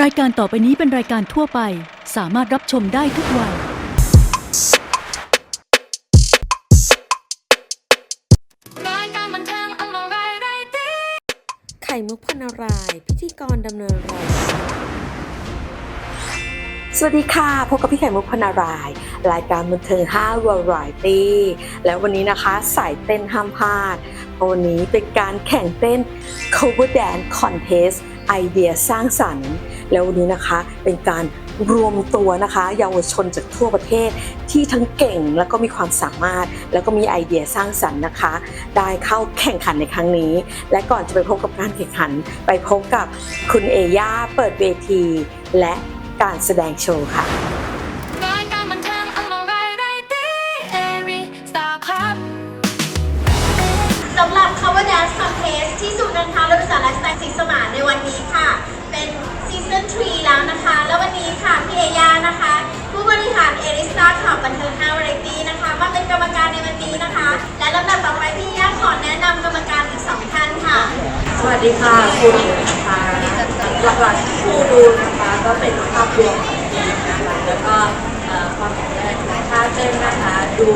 รายการต่อไปนี้เป็นรายการทั่วไป สามารถรับชมได้ทุกวัย รายการบันเทิงอร่อยไรตีไข่มุกพนาราย พิธีกรดำเนินรายการสวัสดีค่ะ พบกับพี่ไข่มุกพนาราย รายการบันเทิง5 Variety แล้ววันนี้นะคะสายเต้นห้ามพลาดเพราะวันนี้เป็นการแข่งเต้น cover dance contest ไอเดียสร้างสรรค์ แล้ววันนี้นะคะเป็นการรวมตัวนะคะเยาวชนจากทั่วประเทศที่ทั้งเก่งแล้วก็มีความสามารถ แล้วก็มีไอเดียสร้างสรรค์นะคะ ได้เข้าแข่งขันในครั้งนี้ และก่อนจะไปพบกับการแข่งขัน ไปพบกับคุณเอย่าเปิดเวที และการแสดงโชว์ค่ะรายการบันเทิงอร่อยไรตีเอริสตาร์ครับสำหรับ Cover Dance Contest ที่ศูนย์การค้าและบริษัทไลฟ์สไตล์สิงห์สมานในวันนี้ค่ะ เป็น ซีซั่น3แล้วนะคะ แล้ววันนี้ค่ะพี่เอยานะคะ ผู้บริหารเอริสตาร์ขับบันเทิง5วาไรตี้นะคะมาเป็นกรรมการในวันนี้นะคะ และลำดับต่อไปพี่เอยาขอแนะนำกรรมการอีกสองท่านค่ะ สวัสดีค่ะคุณนะคะหลักๆผู้ดูนะคะก็เป็นภาพรวมของทีมนะคะแล้วก็ความแข็งแรงของท่าเต้นนะคะดู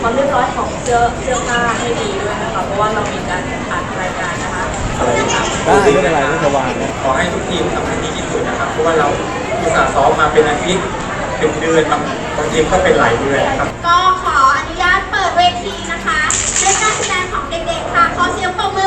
ความเรียบร้อยของเสื้อเสื้อผ้าให้ดีด้วยนะคะเพราะว่าเรามีการแข่งขันรายการนะคะ ได้ไม่เป็นไรไม่จะวางนะขอให้ทุกทีมทำให้ดีที่สุดนะครับ เพราะว่าเราอุตส่าห์ซ้อมมาเป็นอาทิตย์เป็นเดือนบางบางทีมก็เป็นหลายเดือนนะครับ ก็ขออนุญาตเปิดเวทีนะคะ ด้วยการแสดงของเด็กๆค่ะ ขอเสียงปรบมือ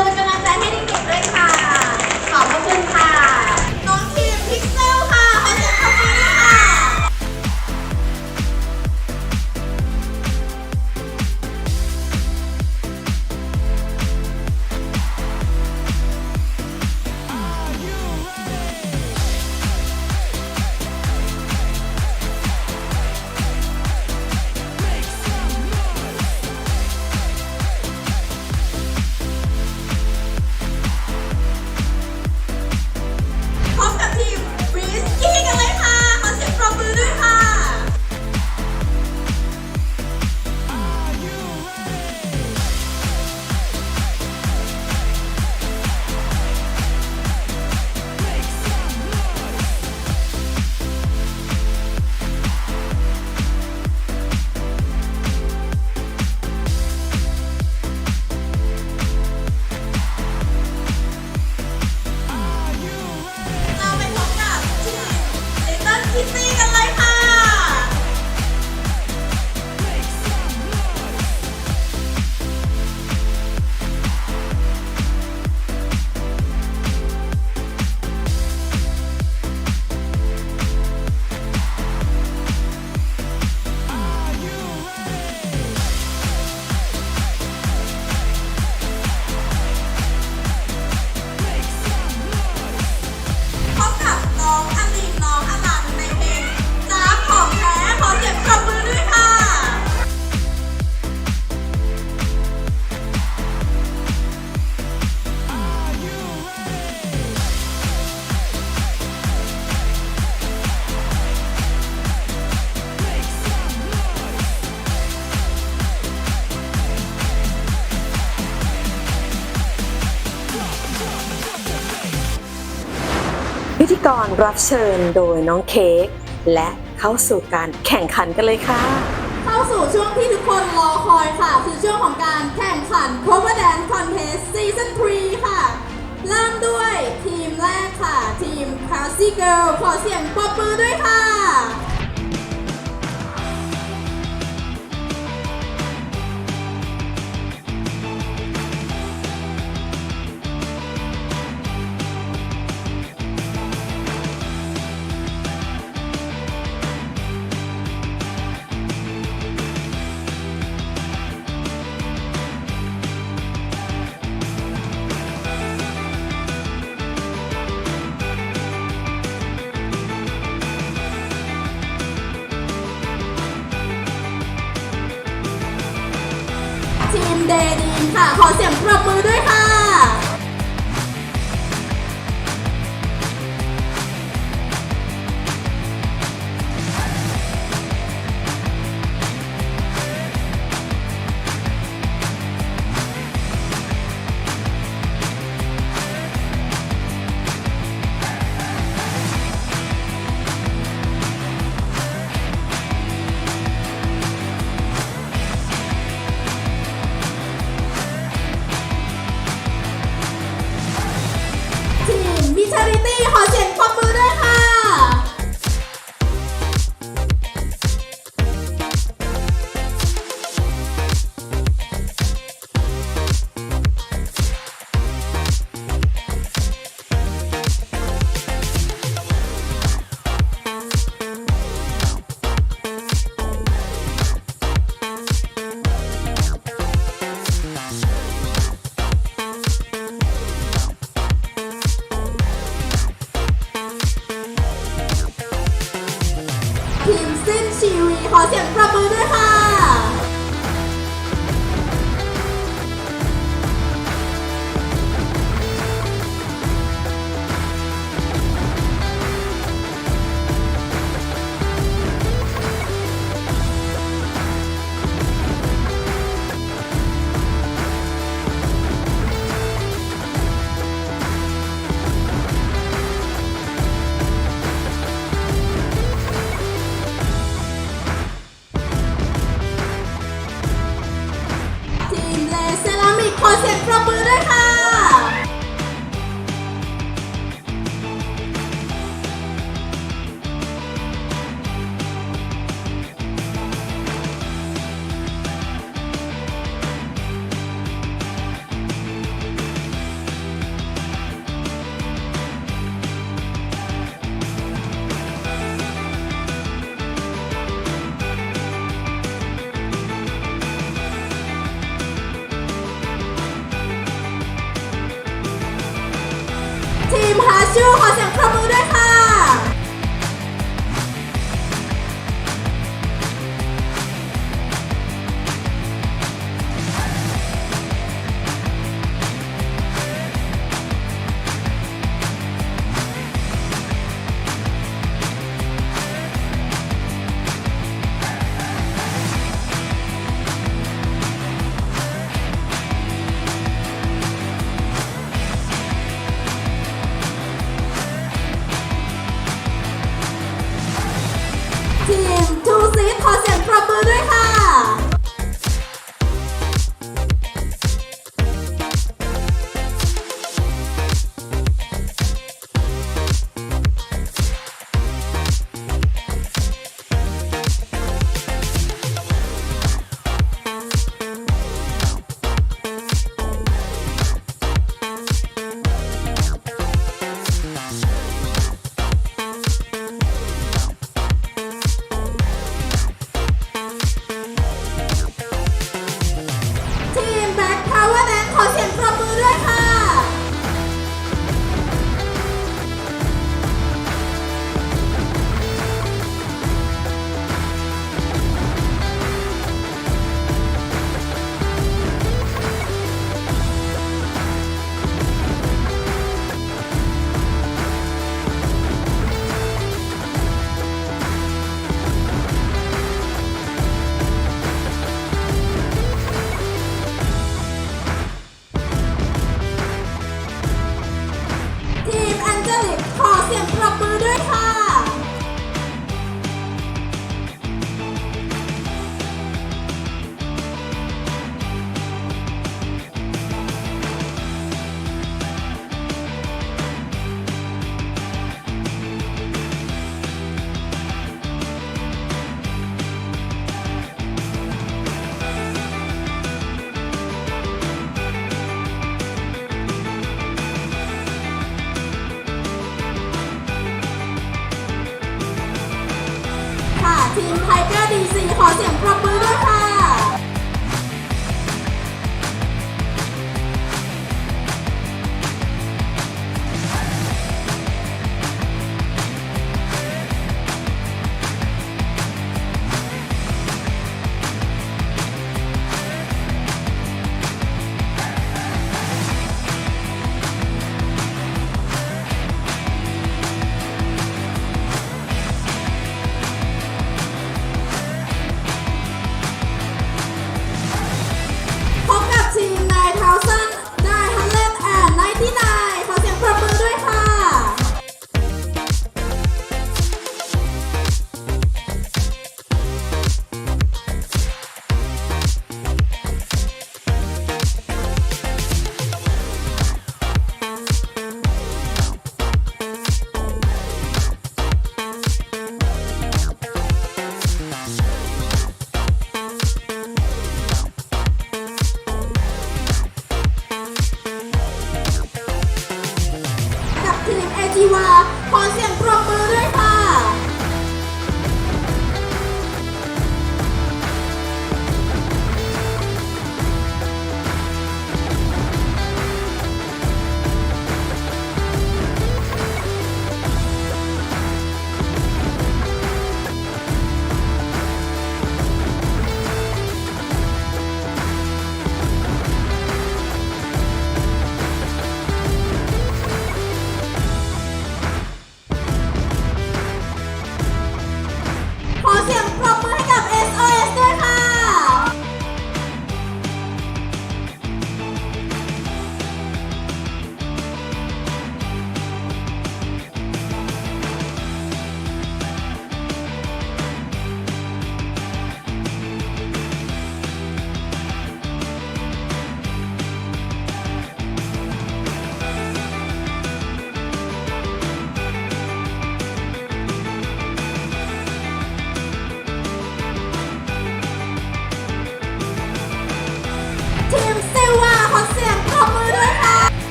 ธีกรรับเชิญโดยน้องเค้กและเข้าสู่การแข่งขันกันเลยค่ะ เข้าสู่ช่วงที่ทุกคนรอคอยค่ะ คือช่วงของการแข่งขัน Cover Dance Contest Season 3 ค่ะ เริ่มด้วยทีมแรกค่ะ ทีม Classy Girl ขอเสียงปรบมือด้วยค่ะ ค่ะ ขอเสียงปรบมือด้วยค่ะ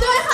เสีย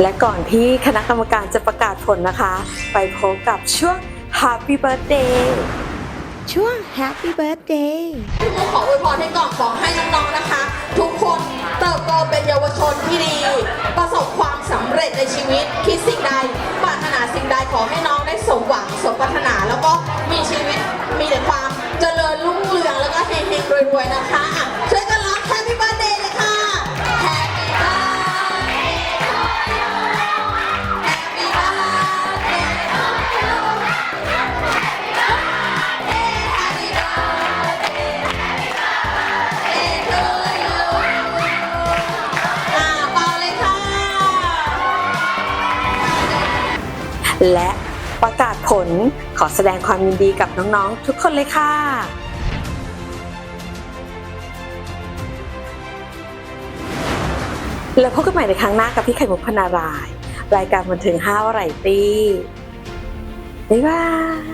และก่อนที่คณะกรรมการจะประกาศผลนะคะ ไปพบกับช่วง Happy Birthday ช่วง Happy Birthday พี่มุกขออวยพรให้ก่อนขอให้น้องๆนะคะ ทุกคนเติบโตเป็นเยาวชนที่ดี ประสบความสำเร็จในชีวิต คิดสิ่งใดปรารถนาสิ่งใดขอให้น้องได้สมหวังสมปรารถนาแล้วก็มีชีวิตมีแต่ความเจริญรุ่งเรืองแล้วก็เฮงๆรวยๆนะคะอะช่วยกันร้อง Happy Birthday และประกาศผลขอแสดงความยินดีกับน้องๆ ทุกคนเลยค่ะแล้วพบกันใหม่ในครั้งหน้ากับพี่ไข่มุกพนาราย รายการบันเทิงห้าวไรตี้บ๊ายบาย